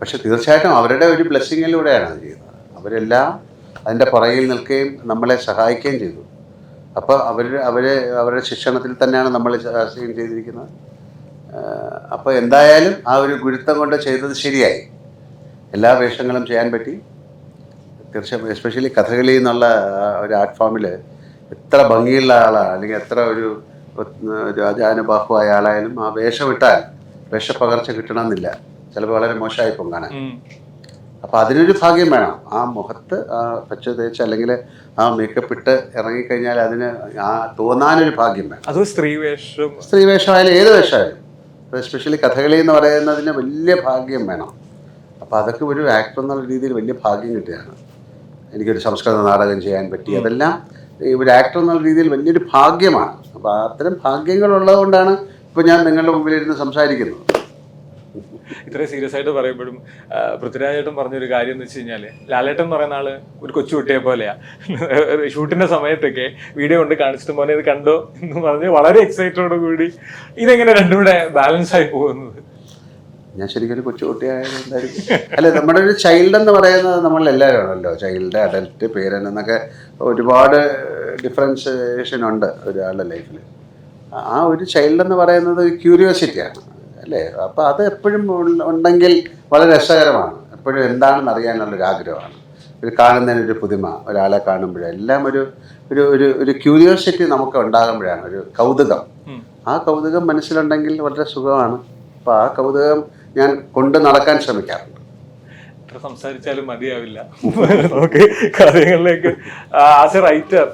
പക്ഷെ തീർച്ചയായിട്ടും അവരുടെ ഒരു ബ്ലെസ്സിങ്ങിലൂടെയാണ് അത് ചെയ്യുന്നത്. അവരെല്ലാം അതിന്റെ പുറകിൽ നിൽക്കുകയും നമ്മളെ സഹായിക്കുകയും ചെയ്തു. അപ്പോൾ അവർ അവർ അവരുടെ ശിക്ഷണത്തിൽ തന്നെയാണ് നമ്മൾ ശാസ്ത്രീയം ചെയ്തിരിക്കുന്നത്. അപ്പോൾ എന്തായാലും ആ ഒരു ഗുരുത്വം കൊണ്ട് ചെയ്തത് ശരിയായി. എല്ലാ വേഷങ്ങളും ചെയ്യാൻ പറ്റി. തീർച്ചയായും എസ്പെഷ്യലി കഥകളി എന്നുള്ള ഒരു ആർട്ട് ഫോമിൽ എത്ര ഭംഗിയുള്ള ആളാണ് അല്ലെങ്കിൽ എത്ര ഒരു ഒരു അജാനുബാഹുവായ ആളായാലും ആ വേഷം ഇട്ടാൽ വേഷപ്പകർച്ച കിട്ടണമെന്നില്ല. ചിലപ്പോൾ വളരെ മോശമായി പോകും കാണാൻ. അപ്പോൾ അതിനൊരു ഭാഗ്യം വേണം. ആ മുഖത്ത് ആ പച്ച തേച്ച് അല്ലെങ്കിൽ ആ മേക്കപ്പ് ഇട്ട് ഇറങ്ങിക്കഴിഞ്ഞാൽ അതിന് ആ തോന്നാനൊരു ഭാഗ്യം വേണം. അത് സ്ത്രീ വേഷം. സ്ത്രീ വേഷമായാലും ഏത് വേഷമായാലും. എസ്പെഷ്യലി കഥകളി എന്ന് പറയുന്നതിന് വലിയ ഭാഗ്യം വേണം. അപ്പോൾ അതൊക്കെ ഒരു ആക്ടർ എന്നുള്ള രീതിയിൽ വലിയ ഭാഗ്യം കിട്ടുകയാണ്. എനിക്കൊരു സംസ്കൃത നാടകം ചെയ്യാൻ പറ്റി. അതെല്ലാം ഒരു ആക്ടർ എന്നുള്ള രീതിയിൽ വലിയൊരു ഭാഗ്യമാണ്. അപ്പോൾ അത്തരം ഭാഗ്യങ്ങളുള്ളത് കൊണ്ടാണ് ഇപ്പോൾ ഞാൻ നിങ്ങളുടെ മുമ്പിലിരുന്ന് സംസാരിക്കുന്നത്. ഇത്രയും സീരിയസ് ആയിട്ട് പറയുമ്പോഴും പൃഥ്വിരാജേട്ടൻ പറഞ്ഞൊരു കാര്യം എന്ന് വെച്ച് കഴിഞ്ഞാൽ ലാലേട്ടൻ എന്ന് പറയുന്ന ആൾ ഒരു കൊച്ചു കുട്ടിയെ പോലെയാ ഷൂട്ടിന്റെ സമയത്തൊക്കെ വീഡിയോ കൊണ്ട് കാണിച്ചിട്ട് മോനെ ഇത് കണ്ടോ എന്ന് പറഞ്ഞ് വളരെ എക്സൈറ്റോട് കൂടി ഇതെങ്ങനെ രണ്ടും കൂടെ ബാലൻസ് ആയി പോകുന്നത്? ഞാൻ ശരിക്കും ഒരു കൊച്ചുകുട്ടിയായത് അല്ല നമ്മുടെ ഒരു ചൈൽഡ് എന്ന് പറയുന്നത് നമ്മൾ എല്ലാവരും ആണല്ലോ ചൈൽഡ് അഡൽട്ട് പേരൻ എന്നൊക്കെ ഒരുപാട് ഡിഫറൻസിയേഷൻ ഉണ്ട് ഒരാളുടെ ലൈഫിൽ ആ ഒരു ചൈൽഡ് എന്ന് പറയുന്നത് ക്യൂരിയോസിറ്റിയാണ് അല്ലേ? അപ്പോൾ അത് എപ്പോഴും ഉണ്ടെങ്കിൽ വളരെ രസകരമാണ്. എപ്പോഴും എന്താണെന്ന് അറിയാനുള്ളൊരു ആഗ്രഹമാണ്. ഒരു കാണുന്നതിനൊരു പുതുമ ഒരാളെ കാണുമ്പോഴേ എല്ലാം ഒരു ഒരു ഒരു ഒരു ക്യൂരിയോസിറ്റി നമുക്ക് ഉണ്ടാകുമ്പോഴാണ് ഒരു കൗതുകം. ആ കൗതുകം മനസ്സിലുണ്ടെങ്കിൽ വളരെ സുഖമാണ്. അപ്പോൾ ആ കൗതുകം ഞാൻ കൊണ്ട് നടക്കാൻ ശ്രമിക്കാറുണ്ട്. എത്ര സംസാരിച്ചാലും മതിയാവില്ല. നമുക്ക് കാര്യങ്ങളിലേക്ക് ആസ് എ റൈറ്റർ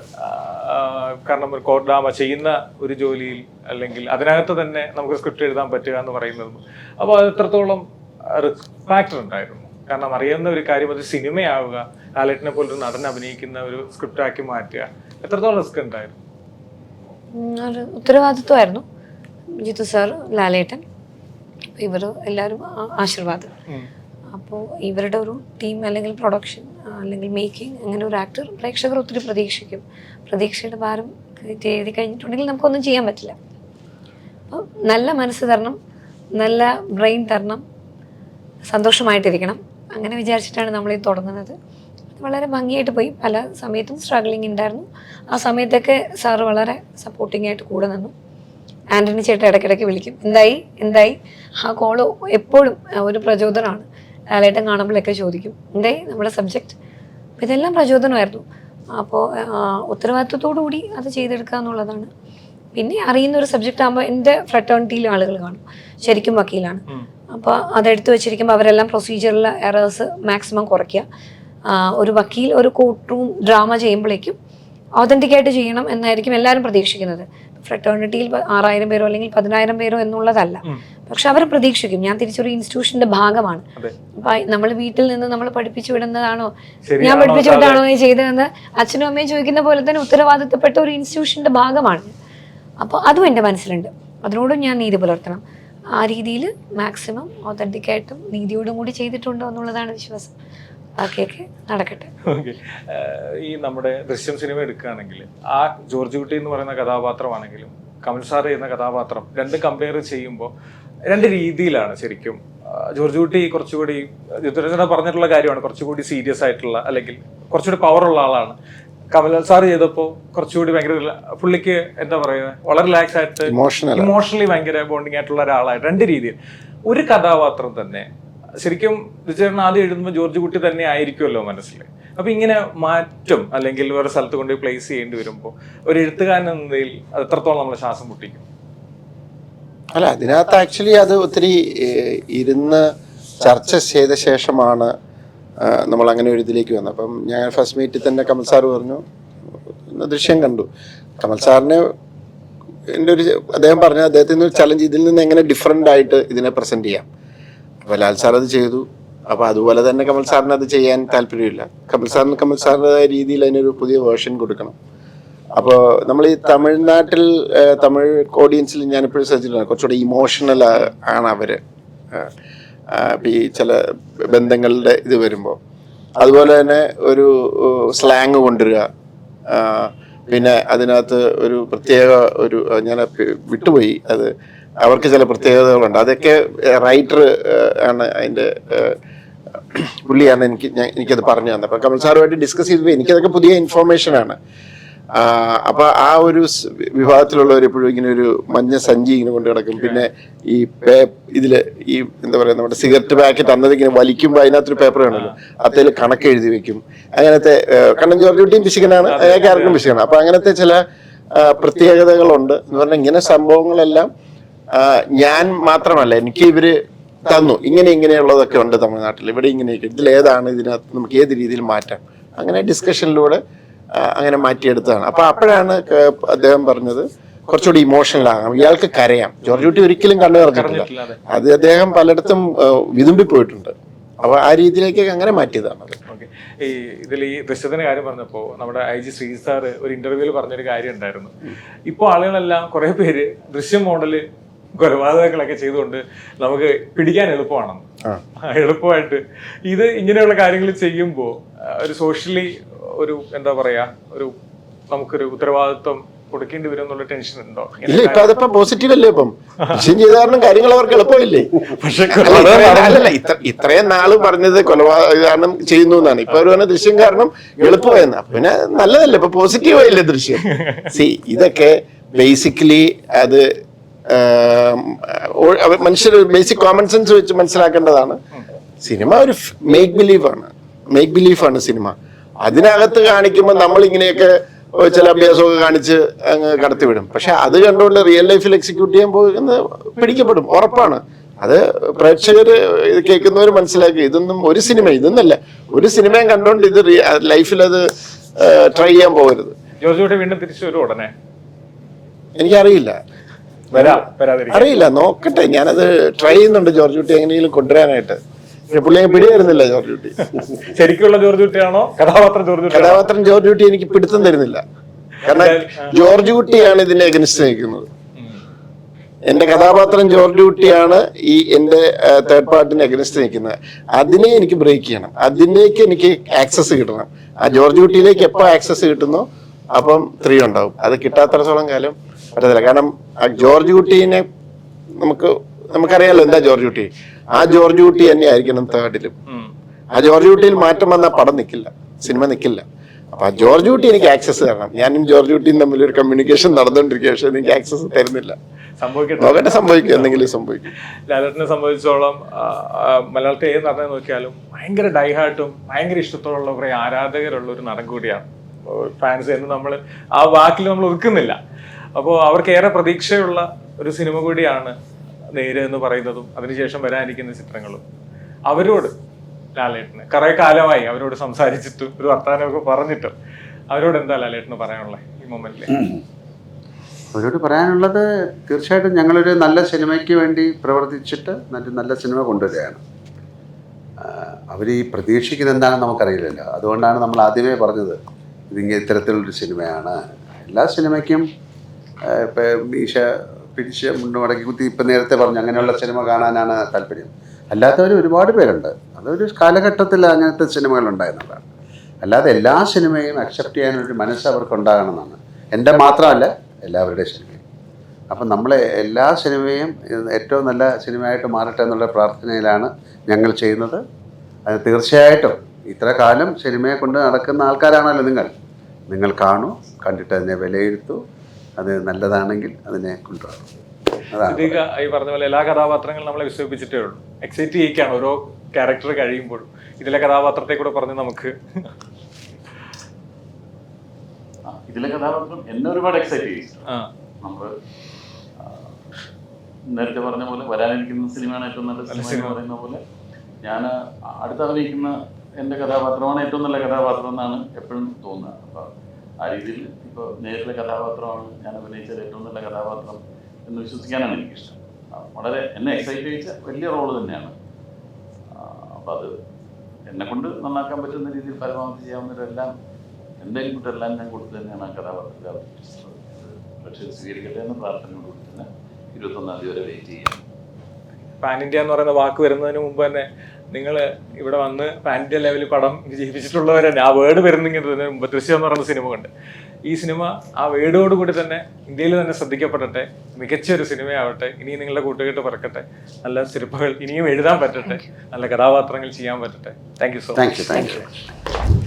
കാരണം ഒരു കോർഡാമ ഡ്രാമ ചെയ്യുന്ന ഒരു ജോലിയിൽ അല്ലെങ്കിൽ അതിനകത്ത് തന്നെ നമുക്ക് സ്ക്രിപ്റ്റ് എഴുതാൻ പറ്റുക എന്ന് പറയുന്നത്. അപ്പോൾ അത് എത്രത്തോളം റിസ്ക് ഫാക്ടർ ഉണ്ടായിരുന്നു? കാരണം അറിയുന്ന ഒരു കാര്യം അത് സിനിമയാവുക ലാലേട്ടിനെ പോലൊരു നടൻ അഭിനയിക്കുന്ന ഒരു സ്ക്രിപ്റ്റ് ആക്കി മാറ്റുക എത്രത്തോളം റിസ്ക് ഉണ്ടായിരുന്നു? ഉത്തരവാദിത്വമായിരുന്നു. ജിത്തു സാർ ലാലേട്ടൻ. ഇവർ എല്ലാവരും ആശീർവാദം. അപ്പോൾ ഇവരുടെ ഒരു ടീം അല്ലെങ്കിൽ പ്രൊഡക്ഷൻ അല്ലെങ്കിൽ മേക്കിംഗ് അങ്ങനെ ഒരു ആക്ടർ പ്രേക്ഷകർ ഒത്തിരി പ്രതീക്ഷിക്കും. പ്രതീക്ഷയുടെ ഭാരം എഴുതി കഴിഞ്ഞിട്ടുണ്ടെങ്കിൽ നമുക്കൊന്നും ചെയ്യാൻ പറ്റില്ല. അപ്പോൾ നല്ല മനസ്സ് തരണം നല്ല ബ്രെയിൻ തരണം സന്തോഷമായിട്ടിരിക്കണം. അങ്ങനെ വിചാരിച്ചിട്ടാണ് നമ്മൾ ഈ തുടങ്ങുന്നത്. വളരെ ഭംഗിയായിട്ട് പോയി. പല സമയത്തും സ്ട്രഗ്ലിംഗ് ഉണ്ടായിരുന്നു ആ സമയത്തൊക്കെ സാറ് വളരെ സപ്പോർട്ടിംഗ് ആയിട്ട് കൂടെ നിന്നു. ആന്റണി ചേട്ടൻ ഇടയ്ക്കിടയ്ക്ക് വിളിക്കും. എന്തായി? എന്തായി? ആ കോൾ എപ്പോഴും ഒരു പ്രചോദനമാണ്. ലാലേട്ടൻ കാണുമ്പോഴൊക്കെ ചോദിക്കും. എന്തായി? നമ്മുടെ സബ്ജക്റ്റ് അപ്പോൾ ഇതെല്ലാം പ്രചോദനമായിരുന്നു. അപ്പോൾ ഉത്തരവാദിത്വത്തോടു കൂടി അത് ചെയ്തെടുക്കുക എന്നുള്ളതാണ്. പിന്നെ അറിയുന്ന ഒരു സബ്ജക്റ്റ് ആകുമ്പോൾ എന്റെ ഫ്രട്ടേണിറ്റിയിലും ആളുകൾ കാണും. ശരിക്കും വക്കീലാണ്. അപ്പോൾ അതെടുത്ത് വെച്ചിരിക്കുമ്പോൾ അവരെല്ലാം പ്രൊസീജിയറിലെ എറേഴ്സ് മാക്സിമം കുറയ്ക്കുക. ഒരു വക്കീൽ ഒരു കോർട്ട് റൂം ഡ്രാമ ചെയ്യുമ്പോഴേക്കും ഓതന്റിക്കായിട്ട് ആയിട്ട് ചെയ്യണം എന്നായിരിക്കും എല്ലാവരും പ്രതീക്ഷിക്കുന്നത്. ഫ്രട്ടേണിറ്റിയിൽ ആറായിരം പേരോ അല്ലെങ്കിൽ പതിനായിരം പേരോ എന്നുള്ളതല്ല. പക്ഷെ അവർ പ്രതീക്ഷിക്കും. ഞാൻ തിരിച്ചൊരു ഇൻസ്റ്റിറ്റ്യൂഷന്റെ ഭാഗമാണ്. അപ്പൊ നമ്മൾ വീട്ടിൽ നിന്ന് നമ്മൾ പഠിപ്പിച്ചു വിടുന്നതാണോ? ഞാൻ പഠിപ്പിച്ചു വിട്ടാണോ ചെയ്തതെന്ന് അച്ഛനും അമ്മയും ചോദിക്കുന്ന പോലെ തന്നെ ഉത്തരവാദിത്തപ്പെട്ട ഒരു ഇൻസ്റ്റിറ്റ്യൂഷന്റെ ഭാഗമാണ്. അപ്പോൾ അതും എന്റെ മനസ്സിലുണ്ട്. അതിനോടും ഞാൻ നീതി പുലർത്തണം. ആ രീതിയിൽ മാക്സിമം ഓതന്റിക്കായിട്ടും നീതിയോടും കൂടി ചെയ്തിട്ടുണ്ടോ എന്നുള്ളതാണ് വിശ്വാസം. ബാക്കിയൊക്കെ നടക്കട്ടെ. ഓക്കെ. ഈ നമ്മുടെ ദൃശ്യം സിനിമ എടുക്കുകയാണെങ്കിൽ ആ ജോർജ് കുട്ടി എന്ന് പറയുന്ന കഥാപാത്രമാണെങ്കിലും കമൽ സാർ ചെയ്യുന്ന കഥാപാത്രം രണ്ട് കമ്പയർ ചെയ്യുമ്പോൾ രണ്ട് രീതിയിലാണ് ശരിക്കും. ജോർജ് കുട്ടി കുറച്ചുകൂടി യുദ്ധരചന പറഞ്ഞിട്ടുള്ള കാര്യമാണ് കുറച്ചുകൂടി സീരിയസ് ആയിട്ടുള്ള അല്ലെങ്കിൽ കുറച്ചുകൂടി പവറുള്ള ആളാണ്. കമൽ സാർ ചെയ്തപ്പോൾ കുറച്ചുകൂടി ഭയങ്കര പുള്ളിക്ക് എന്താ പറയുക വളരെ റിലാക്സ് ആയിട്ട് ഇമോഷണലി ഭയങ്കര ബോണ്ടിങ് ആയിട്ടുള്ള ഒരാളായിട്ട് രണ്ട് രീതിയിൽ. ഒരു കഥാപാത്രം തന്നെ ശരിക്കും ചേട്ടൻ ആദ്യം എഴുതുമ്പോൾ ജോർജ് കുട്ടി തന്നെ ആയിരിക്കുമല്ലോ മനസ്സിൽ. അപ്പൊ ഇങ്ങനെ മാറ്റം അല്ലെങ്കിൽ വേറെ സ്ഥലത്ത് കൊണ്ട് പ്ലേസ് ചെയ്യേണ്ടി വരുമ്പോൾ ഒരു എഴുത്തുകാരൻ എന്ന നിലയിൽ അത് എത്രത്തോളം നമ്മളെ ശ്വാസം മുട്ടിക്കും? അല്ല അതിനകത്ത് ആക്ച്വലി അത് ഒത്തിരി ഇരുന്ന് ചർച്ച ചെയ്ത ശേഷമാണ് നമ്മൾ അങ്ങനെ ഒരു ഇതിലേക്ക് വന്നത്. അപ്പം ഞാൻ ഫസ്റ്റ് മീറ്റിൽ തന്നെ കമൽ സാർ പറഞ്ഞു "ഇന്ന് ദൃശ്യം കണ്ടു. കമൽ സാറിന് എന്റെ ഒരു അദ്ദേഹം പറഞ്ഞു അദ്ദേഹത്തിന് ഒരു ചലഞ്ച് ഇതിൽ നിന്ന് എങ്ങനെ ഡിഫറെന്റ് ആയിട്ട് ഇതിനെ പ്രസന്റ് ചെയ്യാം. അപ്പോൾ അത് ചെയ്തു. അപ്പോൾ അതുപോലെ തന്നെ കമൽ സാറിന് അത് ചെയ്യാൻ താല്പര്യമില്ല. കമൽ സാറിന് കമൽ സാറിന്റെതായ രീതിയിൽ അതിനൊരു പുതിയ വേർഷൻ കൊടുക്കണം. അപ്പോൾ നമ്മൾ ഈ തമിഴ്നാട്ടിൽ തമിഴ് ഓഡിയൻസിൽ ഞാനിപ്പോഴും ശ്രദ്ധിച്ചിട്ടുണ്ട്. കുറച്ചുകൂടി ഇമോഷണൽ ആണ് അവർ ഈ ചില ബന്ധങ്ങളുടെ ഇത് വരുമ്പോൾ അതുപോലെ തന്നെ ഒരു സ്ലാങ് കൊണ്ടുവരിക. പിന്നെ അതിനകത്ത് ഒരു പ്രത്യേക ഒരു ഞാൻ വിട്ടുപോയി. അത് അവർക്ക് ചില പ്രത്യേകതകളുണ്ട്. അതൊക്കെ റൈറ്റർ ആണ് അതിന്റെ പുള്ളിയാണ് എനിക്ക് ഞാൻ എനിക്കത് പറഞ്ഞു തന്നത്. അപ്പം കമൽ സാറുമായിട്ട് ഡിസ്കസ് ചെയ്തപ്പോൾ എനിക്കതൊക്കെ പുതിയ ഇൻഫോർമേഷനാണ് ആണ്. അപ്പൊ ആ ഒരു വിഭാഗത്തിലുള്ളവർ എപ്പോഴും ഇങ്ങനെ ഒരു മഞ്ഞ സഞ്ചി ഇങ്ങനെ കൊണ്ട് കിടക്കും പിന്നെ ഈ പേ ഇതിൽ ഈ എന്താ പറയുക നമ്മുടെ സിഗരറ്റ് പാക്കറ്റ് അന്നത് ഇങ്ങനെ വലിക്കുമ്പോൾ അതിനകത്തൊരു പേപ്പർ കാണുമല്ലോ. അതിൽ കണക്ക് എഴുതി വെക്കും. അങ്ങനത്തെ കണ്ണൻ ജോർജ് കുട്ടിയും പിശുക്കനാണ് ക്യാരക്ടറും പിശുക്കനാണ് അപ്പോൾ അങ്ങനത്തെ ചില പ്രത്യേകതകളുണ്ട്. എന്ന് പറഞ്ഞാൽ ഇങ്ങനെ സംഭവങ്ങളെല്ലാം ഞാൻ മാത്രമല്ല എനിക്ക് ഇവർ തന്നു. ഇങ്ങനെ ഇങ്ങനെയുള്ളതൊക്കെ ഉണ്ട് തമിഴ്നാട്ടിൽ ഇവിടെ ഇങ്ങനെയൊക്കെ. ഇതിലേതാണ് ഇതിനകത്ത് നമുക്ക് ഏത് രീതിയിൽ മാറ്റാം? അങ്ങനെ ഡിസ്കഷനിലൂടെ അങ്ങനെ മാറ്റിയെടുത്തതാണ്. അപ്പൊ അപ്പോഴാണ് അദ്ദേഹം പറഞ്ഞത് കുറച്ചുകൂടി ഇമോഷണൽ ആകാം ഇയാൾക്ക് കരയാം. ജോർജ് കുട്ടി ഒരിക്കലും കണ്ണു പറഞ്ഞിട്ടില്ല അത്. അദ്ദേഹം പലയിടത്തും വിതുമ്പി പോയിട്ടുണ്ട്. അപ്പൊ ആ രീതിയിലേക്ക് അങ്ങനെ മാറ്റിയതാണ് ഈ ഇതിൽ ഈ ദശത്തിന്റെ കാര്യം പറഞ്ഞപ്പോൾ നമ്മുടെ ഐ ജി ശ്രീ സാർ ഒരു ഇന്റർവ്യൂവിൽ പറഞ്ഞൊരു കാര്യം ഉണ്ടായിരുന്നു. ഇപ്പോൾ ആളുകളെല്ലാം കുറെ പേര് ദൃശ്യം മോഡൽ കൊലപാതകങ്ങളൊക്കെ ചെയ്തുകൊണ്ട് നമുക്ക് പിടിക്കാൻ എളുപ്പമാണെന്ന്. എളുപ്പമായിട്ട്. ഇത് ഇങ്ങനെയുള്ള കാര്യങ്ങൾ ചെയ്യുമ്പോൾ ഒരു സോഷ്യലി ഒരു എന്താ പറയാ ഒരു നമുക്കൊരു ഉത്തരവാദിത്വം കൊടുക്കേണ്ടി വരും എന്നുള്ള ടെൻഷൻ ഉണ്ടോ? ഇല്ല ഇപ്പൊ അതിപ്പോ പോസിറ്റീവ് അല്ലേ ഇപ്പം? ചെയ്ത കാരണം കാര്യങ്ങൾ അവർക്ക് എളുപ്പമില്ലേ? പക്ഷെ ഇത്രയും- അല്ലല്ല ഇത്ര- ഇത്രയും നാൾ പറഞ്ഞത് കൊലപാതകം ചെയ്യുന്നു എന്നാണ്. ഇപ്പൊ അവർ പറഞ്ഞ ദൃശ്യം കാരണം എളുപ്പമായിരുന്നു അപ്പൊ പിന്നെ നല്ലതല്ലേ ഇപ്പൊ പോസിറ്റീവ് ആയില്ലേ ദൃശ്യം? സി ഇതൊക്കെ ബേസിക്കലി അത് മനുഷ്യർ ബേസിക് കോമൺ സെൻസ് വെച്ച് മനസ്സിലാക്കേണ്ടതാണ്. സിനിമ ഒരു മേക്ക് ബിലീഫ് ആണ്. മേക്ക് ബിലീഫ് ആണ് സിനിമ. അതിനകത്ത് കാണിക്കുമ്പോൾ നമ്മൾ ഇങ്ങനെയൊക്കെ ചില അഭ്യാസമൊക്കെ കാണിച്ച് അങ്ങ് കടത്തിവിടും. പക്ഷെ അത് കണ്ടുകൊണ്ട് റിയൽ ലൈഫിൽ എക്സിക്യൂട്ട് ചെയ്യാൻ പോകുന്നത് പിടിക്കപ്പെടും. ഉറപ്പാണ്. അത് പ്രേക്ഷകർ ഇത് കേൾക്കുന്നവർ മനസ്സിലാക്കി. ഇതൊന്നും ഒരു സിനിമ ഇതൊന്നല്ല. ഒരു സിനിമയും കണ്ടുകൊണ്ട് ഇത് ലൈഫിൽ അത് ട്രൈ ചെയ്യാൻ പോകരുത്. ജോർജ് വീണ്ടും തിരിച്ചു വരും ഉടനെ? എനിക്കറിയില്ല. അറിയില്ല നോക്കട്ടെ. ഞാനത് ട്രൈ ചെയ്യുന്നുണ്ട് ജോർജ് കുട്ടി എങ്ങനെയെങ്കിലും കൊണ്ടുവരാനായിട്ട്. പുള്ളിയെ പിടിയായിരുന്നില്ല ജോർജ് കുട്ടി. ശരിക്കുള്ള ജോർജ് കുട്ടിയാണോ? കഥാപാത്രം ജോർജ് കഥാപാത്രം ജോർജ് കുട്ടി എനിക്ക് പിടുത്തം തരുന്നില്ല. കാരണം ജോർജ് കുട്ടിയാണ് ഇതിനെ അഗനിസ്റ്റ് നിൽക്കുന്നത് എന്റെ കഥാപാത്രം ജോർജ് കുട്ടിയാണ് ഈ എന്റെ തേർഡ് പാർട്ടിനെ അഗനിസ്റ്റ് നിൽക്കുന്നത് അതിനെ എനിക്ക് ബ്രേക്ക് ചെയ്യണം. അതിലേക്ക് എനിക്ക് ആക്സസ് കിട്ടണം. ആ ജോർജ് കുട്ടിയിലേക്ക് എപ്പോൾ ആക്സസ് കിട്ടുന്നു അപ്പം ത്രീ ഉണ്ടാവും. അത് കിട്ടാത്തടത്തോളം കാലം പറ്റത്തില്ല. കാരണം ആ ജോർജ് കുട്ടീനെ നമുക്ക് നമുക്കറിയാലോ എന്താ ജോർജ് കുട്ടി. ആ ജോർജ് കുട്ടി തന്നെ ആയിരിക്കണം തേർഡിലും ആ ജോർജ് കുട്ടിയിൽ മാറ്റം വന്നാൽ പടം നിൽക്കില്ല സിനിമ നിൽക്കില്ല അപ്പൊ ആ ജോർജ് കുട്ടി എനിക്ക് ആക്സസ് തരണം. ഞാനും ജോർജ് കുട്ടിയും തമ്മിൽ ഒരു കമ്മ്യൂണിക്കേഷൻ നടന്നുകൊണ്ടിരിക്കുക പക്ഷെ എനിക്ക് ആക്സസ് തരുന്നില്ല. നോക്കട്ടെ സംഭവിക്കും. എന്തെങ്കിലും സംഭവിക്കും. ലാലേട്ടനെ സംബന്ധിച്ചോളം മലയാളത്തെ ഏത് നടനെ നോക്കിയാലും ഭയങ്കര ഡൈഹാർട്ടും ഭയങ്കര ഇഷ്ടത്തോടുള്ള കുറെ ആരാധകരുള്ള ഒരു നടൻ കൂടിയാണ്. ഫാൻസ് എന്ന് നമ്മൾ ആ വാക്കിൽ നമ്മൾ ഒതുക്കുന്നില്ല. അപ്പോൾ അവർക്ക് ഏറെ പ്രതീക്ഷയുള്ള ഒരു സിനിമ കൂടിയാണ് നേര് എന്ന് പറയുന്നതും അതിനുശേഷം വരാനിരിക്കുന്ന ചിത്രങ്ങളും. അവരോട് ലാലേട്ടന് കുറെ കാലമായി അവരോട് സംസാരിച്ചിട്ടും ഒരു വർത്തമാനമൊക്കെ പറഞ്ഞിട്ടും അവരോട് എന്താ ലാലേട്ടന് പറയാനുള്ളത് ഈ മൊമെന്റിൽ അവരോട് പറയാനുള്ളത് തീർച്ചയായിട്ടും ഞങ്ങളൊരു നല്ല സിനിമയ്ക്ക് വേണ്ടി പ്രവർത്തിച്ചിട്ട് നല്ല നല്ല സിനിമ കൊണ്ടുവരികയാണ്. അവർ ഈ പ്രതീക്ഷിക്കുന്ന എന്താണെന്ന് നമുക്കറിയില്ലല്ലോ. അതുകൊണ്ടാണ് നമ്മൾ ആദ്യമേ പറഞ്ഞത് ഇതിങ്ങനെ ഇത്തരത്തിലുള്ളൊരു സിനിമയാണ്. എല്ലാ സിനിമയ്ക്കും മീശ പിടിച്ച് മുണ്ട് മടക്കി കുത്തി ഇപ്പം നേരത്തെ പറഞ്ഞു അങ്ങനെയുള്ള സിനിമ കാണാനാണ് താല്പര്യം. അല്ലാത്തവർ ഒരുപാട് പേരുണ്ട്. അതൊരു കാലഘട്ടത്തിൽ അങ്ങനത്തെ സിനിമകൾ ഉണ്ടായിരുന്നതാണ്. അല്ലാതെ എല്ലാ സിനിമയും അക്സെപ്റ്റ് ചെയ്യാനൊരു മനസ്സ് അവർക്ക് ഉണ്ടാകണമെന്നാണ് എന്റെ മാത്രമല്ല എല്ലാവരുടെയും സിനിമയും അപ്പം നമ്മൾ എല്ലാ സിനിമയും ഏറ്റവും നല്ല സിനിമയായിട്ട് മാറട്ടെ എന്നുള്ള പ്രാർത്ഥനയിലാണ് ഞങ്ങൾ ചെയ്യുന്നത്. അത് തീർച്ചയായിട്ടും ഇത്ര കാലം സിനിമയെ കൊണ്ട് നടക്കുന്ന ആൾക്കാരാണല്ലോ നിങ്ങൾ. നിങ്ങൾ കാണൂ കണ്ടിട്ട് അതിനെ വിലയിരുത്തൂ അത് നല്ലതാണെങ്കിൽ അതിനെ കൊണ്ടുവരണം. ഈ പറഞ്ഞ പോലെ എല്ലാ കഥാപാത്രങ്ങളും നമ്മളെ വിശ്വസിപ്പിച്ചിട്ടേ ഉള്ളൂ. എക്സൈറ്റ് ചെയ്യിക്കാണ് ഓരോ ക്യാരക്ടർ കഴിയുമ്പോഴും ഇതിലെ കഥാപാത്രത്തെ കൂടെ പറഞ്ഞ് നമുക്ക് ആ, ഇതിലെ കഥാപാത്രം എന്നെ ഒരുപാട് എക്സൈറ്റ് ചെയ്യും ആ. നമ്മൾ നേരത്തെ പറഞ്ഞ പോലെ വരാനിരിക്കുന്ന സിനിമയാണ് ഏറ്റവും നല്ല സിനിമ എന്ന് പറയുന്ന പോലെ. ഞാൻ അടുത്ത് അഭിനയിക്കുന്ന എന്റെ കഥാപാത്രമാണ് ഏറ്റവും നല്ല കഥാപാത്രം എന്നാണ് എപ്പോഴും തോന്നുന്നത് ആ രീതിയിൽ ഇപ്പോൾ നേരിലെ കഥാപാത്രമാണ് ഞാൻ അഭിനയിച്ചത് ഏറ്റവും നല്ല കഥാപാത്രം എന്ന് വിശ്വസിക്കാനാണ് എനിക്കിഷ്ടം. വളരെ എന്നെ എക്സൈറ്റ് ചെയ്യിച്ച വലിയ റോൾ തന്നെയാണ്. അപ്പം അത് എന്നെ കൊണ്ട് നന്നാക്കാൻ പറ്റുന്ന രീതിയിൽ പരമാവധി ചെയ്യാവുന്നവരെല്ലാം എന്റെ ഇൻപുട്ടെല്ലാം ഞാൻ കൊടുത്തു തന്നെയാണ് ആ കഥാപാത്രത്തെ പക്ഷേ സ്വീകരിക്കട്ടെ എന്ന പ്രാർത്ഥന തന്നെ ഇരുപത്തൊന്നാം തീയതി വരെ വെയിറ്റ് ചെയ്യാം പാൻ ഇന്ത്യ എന്ന് പറയുന്ന വാക്ക് വരുന്നതിന് മുമ്പ് തന്നെ നിങ്ങൾ ഇവിടെ വന്ന് ലെവൽ ലെവലിൽ പടം വിജയിപ്പിച്ചിട്ടുള്ളവർ തന്നെ ആ വേർഡ് തന്നെ മുമ്പ് ദൃശ്യം എന്ന് പറയുന്ന സിനിമ കൊണ്ട്. ഈ സിനിമ ആ വേർഡോട് കൂടി തന്നെ ഇന്ത്യയിൽ തന്നെ ശ്രദ്ധിക്കപ്പെടട്ടെ മികച്ച ഒരു സിനിമയാവട്ടെ ഇനിയും നിങ്ങളുടെ കൂട്ടുകെട്ട് പറക്കട്ടെ നല്ല സിനിമകൾ ഇനിയും എഴുതാൻ പറ്റട്ടെ നല്ല കഥാപാത്രങ്ങൾ ചെയ്യാൻ പറ്റട്ടെ. Thank you so much thank you thank you